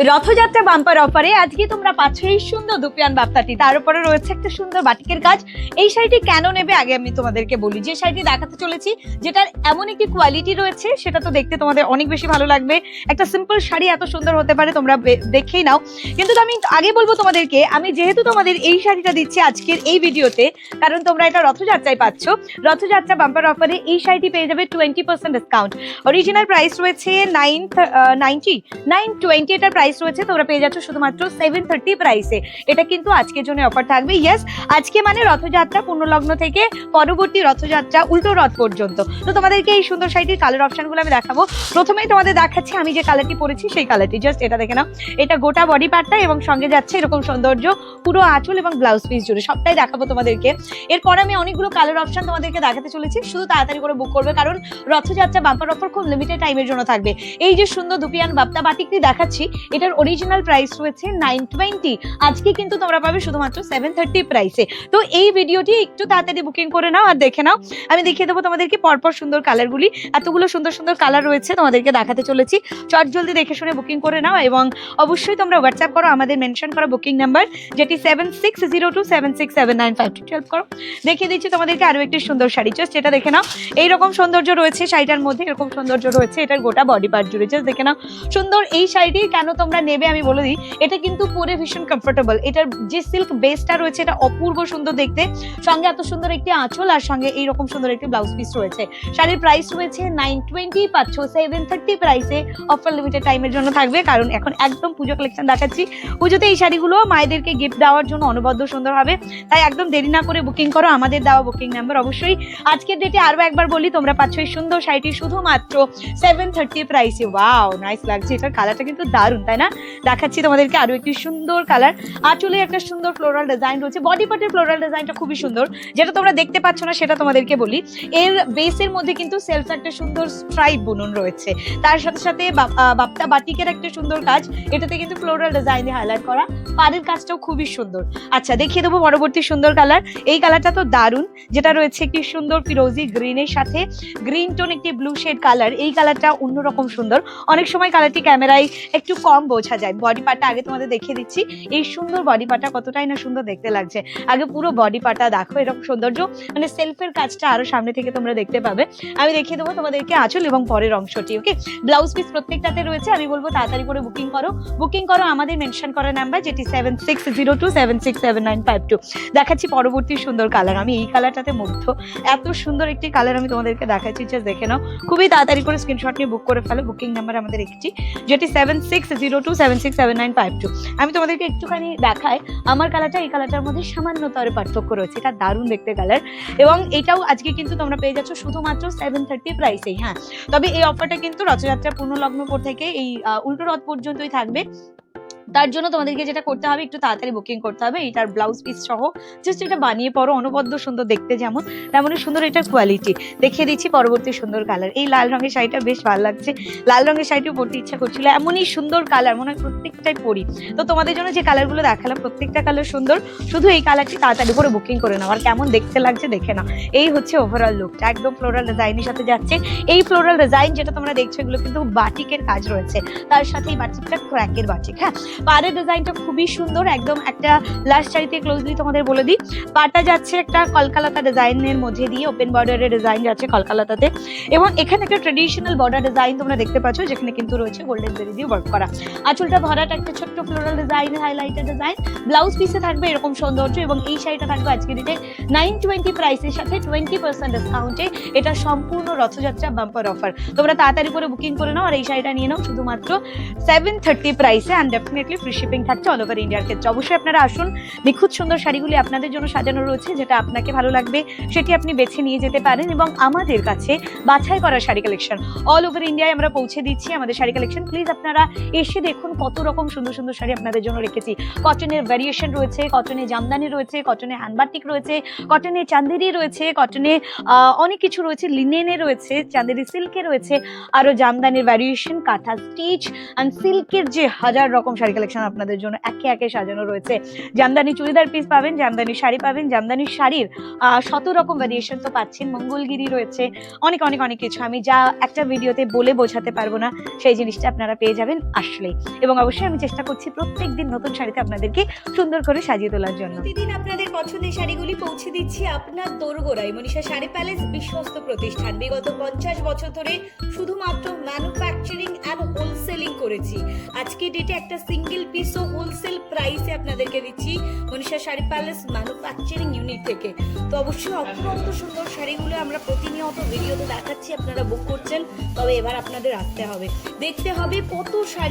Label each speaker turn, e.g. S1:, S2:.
S1: Rathyatra bumper অফারে আজকে তোমরা পাচ্ছ এই সুন্দর দুপিয়ান বাপ্তাটি তার উপরে রয়েছে একটা সুন্দর বাটিকের কাজ এই শাড়িটি কেন নেবে আগে আমি তোমাদেরকে বলি। যে শাড়িটি দেখাতে চলেছি, যেটার এমন একটি কোয়ালিটি রয়েছে, সেটা তো দেখতে তোমাদের অনেক বেশি ভালো লাগবে। একটা সিম্পল শাড়ি এত সুন্দর হতে পারে, তোমরা দেখেই নাও। কিন্তু আমি আগে বলব তোমাদেরকে, আমি যেহেতু তোমাদের এই শাড়িটা দিচ্ছি আজকের এই ভিডিওতে, কারণ তোমরা এটা রথযাত্রায় পাচ্ছ, রথযাত্রা বাম্পার অফারে এই শাড়িটি পেয়ে যাবে twenty percent discount original price রয়েছে নাইন নাইনটি নাইন টোয়েন্টি এটার প্রাইস রয়েছে, তোমরা পেয়ে যাচ্ছ শুধুমাত্র সেভেন থার্টি প্রাইসে এটা কিন্তু আজকের জন্য অফার থাকবে। ইয়েস আজকে মানে রথযাত্রা পূর্ণলগ্ন থেকে পরবর্তী রথযাত্রা উল্টো রথ পর্যন্ত। তো তোমাদেরকে এই সুন্দর শাড়িটির কালার অপশনগুলো আমি দেখাবো। প্রথমেই তোমাদের দেখাচ্ছি, আমি যে কালারটি পরেছি সেই কালারটি জাস্ট এটা দেখে নাও। এটা গোটা বডি পার্টটা এবং সঙ্গে যাচ্ছে এরকম সৌন্দর্য, পুরো আঁচল এবং ব্লাউজ পিস জুড়ে। সবটাই দেখাবো তোমাদেরকে। এরপর আমি অনেকগুলো কালার অপশন তোমাদেরকে দেখাতে চলেছি। শুধু তাড়াতাড়ি করে বুক করবে, কারণ রথযাত্রা বাম্পার অফার খুব লিমিটেড টাইমের জন্য থাকবে। এই যে সুন্দর দুপিয়ান বাপ্তা বাটিকটি দেখাচ্ছি এটার অরিজিনাল প্রাইস রয়েছে নাইন টোয়েন্টি আজকে কিন্তু তোমরা পাবে শুধুমাত্র সেভেন থার্টি প্রাইসে তো এই ভিডিওটি একটু তাড়াতাড়ি বুকিং করে নাও আর দেখে নাও। আমি দেখিয়ে দেবো তোমাদেরকে পরপর সুন্দর কালারগুলি এতগুলো সুন্দর সুন্দর কালার রয়েছে তোমাদেরকে দেখাতে চলেছি। চট জলদি দেখে শুনে বুকিং করে নাও এবং অবশ্যই তোমরা হোয়াটসঅ্যাপ করো, আমাদের মেনশন করা বুকিং নাম্বার যেটি seven six zero two seven six seven nine five two twelve করো। দেখিয়ে দিচ্ছি তোমাদেরকে আরও একটি সুন্দর শাড়ি। জাস্ট এটা দেখে নাও। এইরকম সৌন্দর্য রয়েছে শাড়িটার মধ্যে, এরকম সৌন্দর্য রয়েছে, এটার গোটা বডি পার্ট জুড়ে। জাস্ট দেখে নাও। সুন্দর এই শাড়িটি কেন তোমরা নেবে, আমি বলে দিই। এটা কিন্তু পরে ভীষণ কমফোর্টেবল এটার যে সিল্ক বেসটা রয়েছে, এটা অপূর্ব সুন্দর দেখতে। সঙ্গে এত সুন্দর একটি আঁচল আর সঙ্গে এইরকম সুন্দর একটি ব্লাউজ পিস রয়েছে। শাড়ির প্রাইস রয়েছে নাইন টোয়েন্টি পাচ্ছ সেভেন থার্টি প্রাইসে অফার লিমিটেড টাইমের জন্য থাকবে, কারণ এখন একদম পুজো কালেকশন দেখাচ্ছি। পুজোতে এই শাড়িগুলো মায়েদেরকে গিফট দেওয়ার জন্য অনবদ্য সুন্দর হবে। তাই একদম দেরি না করে বুকিং করো, আমাদের দেওয়া বুকিং নাম্বার অবশ্যই। আজকের ডেটে আরও একবার বলি, তোমরা পাচ্ছ এই সুন্দর শাড়িটি শুধুমাত্র সেভেন থার্টি প্রাইসে ওয়াও নাইস লাগছে। এটার কালারটা কিন্তু দারুণ তাই না? দেখাচ্ছি তোমাদেরকে আরও একটি সুন্দর কালার আঁচলে একটা সুন্দর ফ্লোরাল ডিজাইন রয়েছে। বডি পার্টের ফ্লোরাল ডিজাইনটা খুবই সুন্দর। যেটা তোমরা দেখতে পাচ্ছ না, সেটা তোমাদেরকে বলি। এর বেসের মধ্যে কিন্তু সেলফ একটা সুন্দর স্ট্রাইপ বুনন রয়েছে। তার সাথে সাথে বাপ্তা বাটিকের একটা সুন্দর কাজ। এটাতে কিন্তু ফ্লোরাল ডিজাইন হাইলাইট করা। পাড়ের কাজটাও খুবই সুন্দর। আচ্ছা দেখিয়ে দেবো পরবর্তী সুন্দর কালার এই কালারটা তো দারুণ। যেটা রয়েছে একটি সুন্দর ফিরোজি গ্রিনের সাথে। গ্রিন টোন একটি ব্লু শেড কালার এই কালারটা অন্যরকম সুন্দর। অনেক সময় কালারটি ক্যামেরায় একটু কম বোঝা যায়। বডি পার্টটা আগে তোমাদের দেখিয়ে দিচ্ছি। এই সুন্দর বডি পার্টটা কতটাই না সুন্দর দেখতে লাগছে। আগে পুরো বডি পার্টটা দেখো, এরকম সৌন্দর্য। মানে সেলফের কাজটা আরও সামনে থেকে তোমরা দেখতে পাবে। আমি দেখিয়ে দেবো তোমাদেরকে আঁচল এবং পরের অংশটি ওকে ব্লাউজ পিস প্রত্যেকটাতে রয়েছে। আমি বলব তাড়াতাড়ি করে বুকিং করো। বুকিং করো, আমাদের মেনশন করা নাম্বার যেটি seven six zero two seven six seven nine five two দেখাচ্ছি পরবর্তী সুন্দর কালার আমি এই কালারটাতে মুগ্ধ। এত সুন্দর একটি কালার আমি তোমাদেরকে দেখাচ্ছি। জাস্ট দেখে নাও। খুবই তাড়াতাড়ি করে স্ক্রিনশট নিয়ে বুক করে ফেলো। বুকিং নাম্বার আমাদের একটি, যেটি seven six zero two seven six seven nine five two আমি তোমাদেরকে একটুখানি দেখাই, আমার কালারটা এই কালারটার মধ্যে সামান্যতর পার্থক্য রয়েছে, এটা দারুণ দেখতে কালার এবং এটাও আজকে কিন্তু তোমরা পেয়ে যাচ্ছ শুধুমাত্র সেভেন থার্টি প্রাইসেই হ্যাঁ। তবে এই অফারটা কিন্তু রথযাত্রা পূর্ণলগ্ন পর থেকে এই উল্টো রথ পর্যন্তই থাকবে। তার জন্য তোমাদেরকে যেটা করতে হবে, একটু তাড়াতাড়ি বুকিং করতে হবে। এটার ব্লাউজ পিস সহ জাস্ট এটা বানিয়ে পরো, অনবদ্য সুন্দর দেখতে যেমন, তেমনই সুন্দর এটার কোয়ালিটি দেখিয়ে দিচ্ছি পরবর্তী সুন্দর কালার এই লাল রঙের শাড়িটা বেশ ভালো লাগছে। লাল রঙের শাড়িটিও পরতে ইচ্ছা করছিল। এমনই সুন্দর কালার মনে হয় প্রত্যেকটাই পরি। তো তোমাদের জন্য যে কালারগুলো দেখালাম, প্রত্যেকটা কালার সুন্দর। শুধু এই কালারটি তাড়াতাড়ি করে বুকিং করে নাও। আর কেমন দেখতে লাগছে দেখে নাও। এই হচ্ছে ওভারঅল লুকটা একদম ফ্লোরাল ডিজাইনের সাথে যাচ্ছে। এই ফ্লোরাল ডিজাইন যেটা তোমরা দেখছ, এগুলো কিন্তু বাটিকের কাজ রয়েছে। তার সাথে এই বাটিকটা ক্র্যাকের বাটিক হ্যাঁ? পাড়ের ডিজাইনটা খুবই সুন্দর, একদম একটা লাস্ট শাড়িতে ক্লোজলি তোমাদের বলে দিই। পাটা যাচ্ছে একটা কলকাতা ডিজাইনের মধ্যে দিয়ে ওপেন বর্ডারের ডিজাইন যাচ্ছে কলকাতাতে এবং এখানে একটা ট্রেডিশনাল বর্ডার ডিজাইন তোমরা দেখতে পাচ্ছ, যেখানে কিন্তু রয়েছে গোল্ডেন বেরি দিয়ে ওয়ার্ক করা। আঁচলটা ভরাটা একটা ছোট্ট floral design highlighted design blouse পিসে থাকবে এরকম সৌন্দর্য এবং এই শাড়িটা থাকবে আজকে দিতে নাইন টোয়েন্টি প্রাইসের সাথে টোয়েন্টি পার্সেন্ট ডিসকাউন্টে এটা সম্পূর্ণ রথযাত্রা বাম্পার অফার তোমরা তাড়াতাড়ি করে বুকিং করে নাও আর এই শাড়িটা নিয়ে নাও, শুধুমাত্র সেভেন থার্টি প্রাইসে অ্যান্ড ডেফিনেটলি ফ্রি শিপিং থাকছে অল ওভার ইন্ডিয়ার ক্ষেত্রে। অবশ্যই আপনারা আসুন। নিখুঁত সুন্দর শাড়িগুলি আপনাদের জন্য সাজানো রয়েছে, যেটা আপনাকে ভালো লাগবে, সেটি আপনি বেছে নিয়ে যেতে পারেন এবং আমাদের কাছে বাছাই করা শাড়ি কালেকশন অল ওভার ইন্ডিয়ায় আমরা পৌঁছে দিচ্ছি আমাদের শাড়ি কালেকশন প্লিজ আপনারা এসে দেখুন কত রকম সুন্দর সুন্দর শাড়ি আপনাদের জন্য রেখেছি। কটনের ভ্যারিয়েশন রয়েছে কটনে জামদানি রয়েছে কটনে হ্যান্ডবাটিক রয়েছে কটনে চান্দেরি রয়েছে কটনে অনেক কিছু রয়েছে লিনেনে রয়েছে চান্দেরি সিল্কে রয়েছে আরও জামদানির ভ্যারিয়েশন কাঁথা স্টিচ অ্যান্ড সিল্কের যে হাজার রকম শাড়ি শাড়ি কালেকশন আপনাদের জন্য একে একে সাজানো রয়েছে। জামদানি চুড়িদার পিস পাবেন, জামদানি শাড়ি পাবেন, জামদানি শাড়ির শত রকম ভ্যারিয়েশন তো পাচ্ছেন, মঙ্গলগিরি রয়েছে, অনেক অনেক অনেক কিছু। আমি যা একটা ভিডিওতে বলে বোঝাতে পারব না, সেই জিনিসটা আপনারা পেয়ে যাবেন আসলেই। এবং অবশ্যই আমি চেষ্টা করছি প্রত্যেক দিন নতুন শাড়িতে আপনাদেরকে সুন্দর করে সাজিয়ে তোলার জন্য।
S2: প্রতিদিন আপনাদের পছন্দের শাড়িগুলি পৌঁছে দিচ্ছি আপনার দোরগোড়ায়। মনীষা শাড়ি প্যালেস বিশ্বস্ত প্রতিষ্ঠান। বিগত পঞ্চাশ বছর ধরে শুধুমাত্র ম্যানুফ্যাকচারিং অ্যান্ড হোলসেলিং করেছি। আজকে ডেটে একটা সিঙ্গেল পিসও হোলসেল প্রাইসে আপনাদেরকে দিচ্ছি Manisha Sari palace manufacturing unit থেকে। তো অবশ্যই অত্যন্ত সুন্দর শাড়িগুলো আমরা প্রতিনিয়ত ভিডিওতে দেখাচ্ছি, আপনারা বুক করছেন, তবে এবার আপনাদের আসতে হবে। দেখতে হবে কত শাড়ি